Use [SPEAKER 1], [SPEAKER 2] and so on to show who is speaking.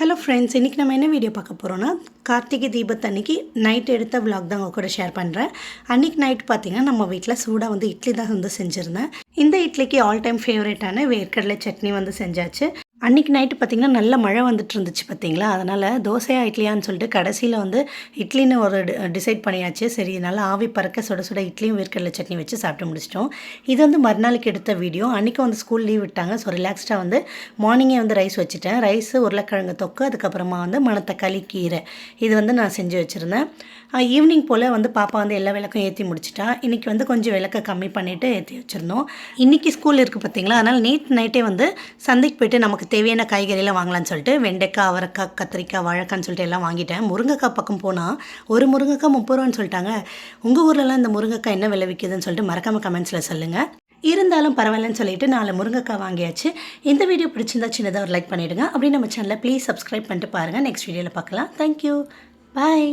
[SPEAKER 1] Hello friends இன்றைக்கி நம்ம என்ன வீடியோ பார்க்க போகிறோன்னா கார்த்திகை தீபத்தன்னைக்கு நைட் எடுத்த விலாக் தான் உங்கள் கூட ஷேர் பண்ணுறேன் அன்றைக்கி நைட் பார்த்தீங்கன்னா நம்ம வீட்டில் சூடாக வந்து இட்லி தான் வந்து செஞ்சுருந்தேன். இந்த இட்லிக்கு ஆல் டைம் ஃபேவரட்டான வேர்க்கடலை சட்னி வந்து செஞ்சாச்சு. அன்றைக்கி நைட்டு பார்த்திங்கன்னா நல்ல மழை வந்துட்டு இருந்துச்சு பார்த்தீங்களா அதனால் தோசையா இட்லியான்னு சொல்லிட்டு கடைசியில் வந்து இட்லின்னு ஒரு டிசைட் பண்ணியாச்சு. சரி நல்லா ஆவி பறக்க சுட சுட இட்லியும் வேர்க்கடலை சட்னி வச்சு சாப்பிட்டு முடிச்சிட்டோம். இது வந்து மறுநாளுக்கு எடுத்த வீடியோ அன்றைக்கி வந்து ஸ்கூல் லீவ் விட்டாங்க. ஸோ ரிலாக்ஸ்டாக வந்து மார்னிங்கே வந்து ரைஸ் வச்சுட்டேன். ரைஸு உருளைக்கிழங்கு தொக்கு அதுக்கப்புறமா வந்து மணத்தக்காளி கீரை. இது வந்து நான் செஞ்சு வச்சுருந்தேன். ஈவினிங் போல் வந்து பாப்பா வந்து எல்லா விளக்கும் ஏற்றி முடிச்சிட்டா. இன்றைக்கி வந்து கொஞ்சம் விளக்கை கம்மி பண்ணிவிட்டு ஏற்றி வச்சுருந்தோம். இன்றைக்கி ஸ்கூல் இருக்குது பார்த்தீங்களா அதனால் நேற்று நைட்டே வந்து சந்தைக்கு போயிட்டு நமக்கு தேவையான காய்கறியெல்லாம் வாங்கலாம்னு சொல்லிட்டு வெண்டைக்காய் அவரைக்காய் கத்திரிக்காய் வாழைக்கான்னு சொல்லிட்டு எல்லாம் வாங்கிட்டேன். முருங்கைக்காய் பக்கம் போனால் ஒரு முருங்கைக்காய் முப்பது ரூபான்னு சொல்லிட்டாங்க. உங்கள் ஊர்லலாம் இந்த முருங்கைக்காய் என்ன விலை விற்கிதுன்னு சொல்லிட்டு மறக்காமல் கமெண்ட்ஸில் சொல்லுங்கள் இருந்தாலும் பரவாயில்லன்னு சொல்லிட்டு நாலு முருங்கைக்காய் வாங்கியாச்சு. இந்த வீடியோ பிடிச்சிருந்தா சின்னதாக ஒரு லைக் பண்ணிவிடுங்க அப்படி நம்ம சேனலை ப்ளீஸ் சப்ஸ்கிரைப் பண்ணிட்டு பாருங்கள் நெக்ஸ்ட் வீடியோவில் பார்க்கலாம். Thank you bye